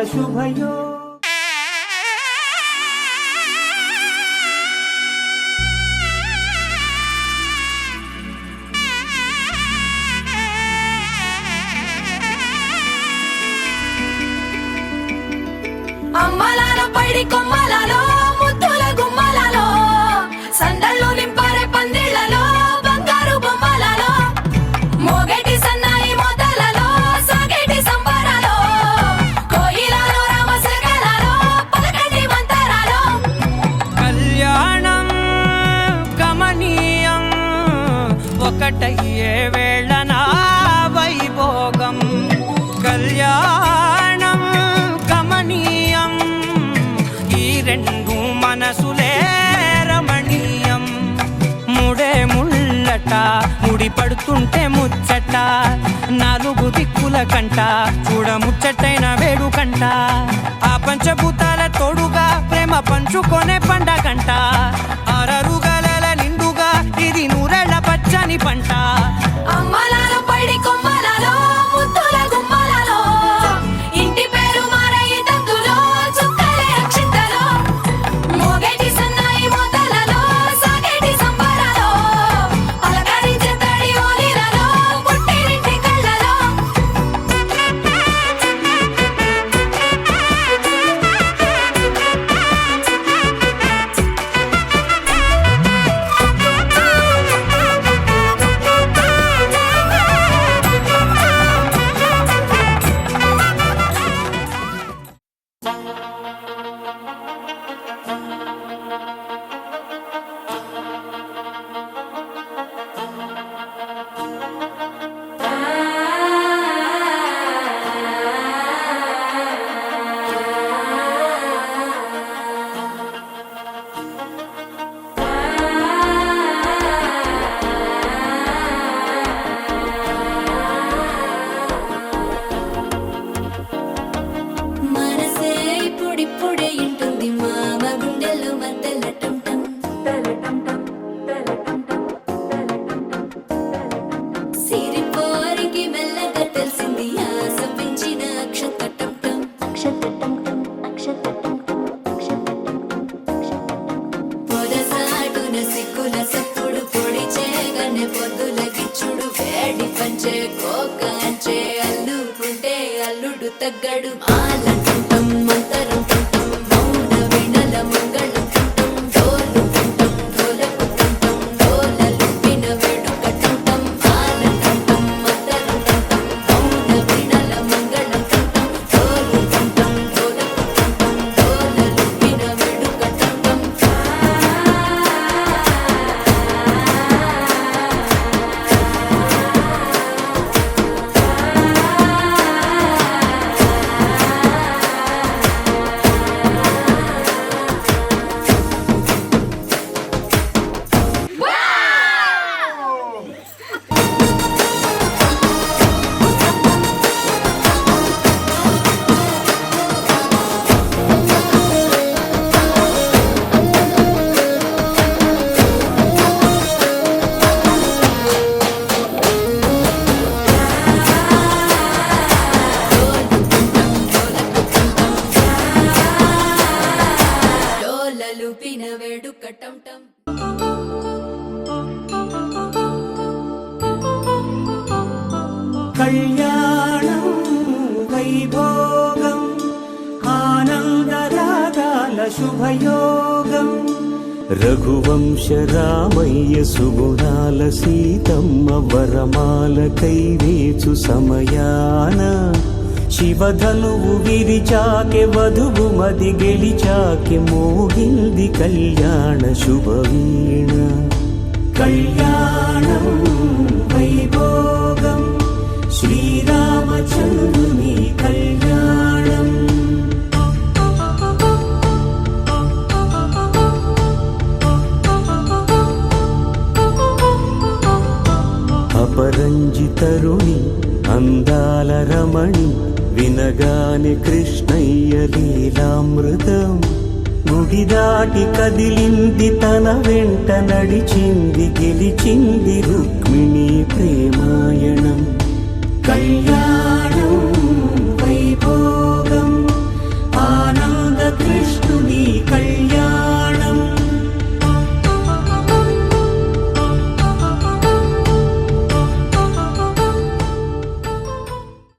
la lluvia yo ఏ వేళనా వైభోగం? కళ్యాణం కమనీయం ఈ రెండు మనసులే రమణీయం. ముడే ముళ్ళట ముడి పడుతుంటే ముచ్చట. నాలుగు దిక్కుల కంట చూడముచ్చటైన వేడుకంట ఆ పంచభూతాల తోడుగా ప్రేమ పంచుకొనే పండగంట. పంచే కోకంచే అల్లుకుంటే అల్లుడు తగ్గడు. మాలంటుంటం మంతరం కళ్యాణం వైభోగం ఆనందరాగాల శుభయోగం. రఘువంశ రామయ్య సుగుణాల సీతమ్మ వరమాల కైవేచు సమయాన. శివధనువు విరిచాకె వధువు మది గెలిచాకె మోగింది కళ్యాణ శుభవీణ. కళ్యాణం కరుణి అందాల రమణి వినగాని కృష్ణయ్య లీలామృతం. ముగిదాటి కదిలింది తన వెంట నడిచింది గెలిచింది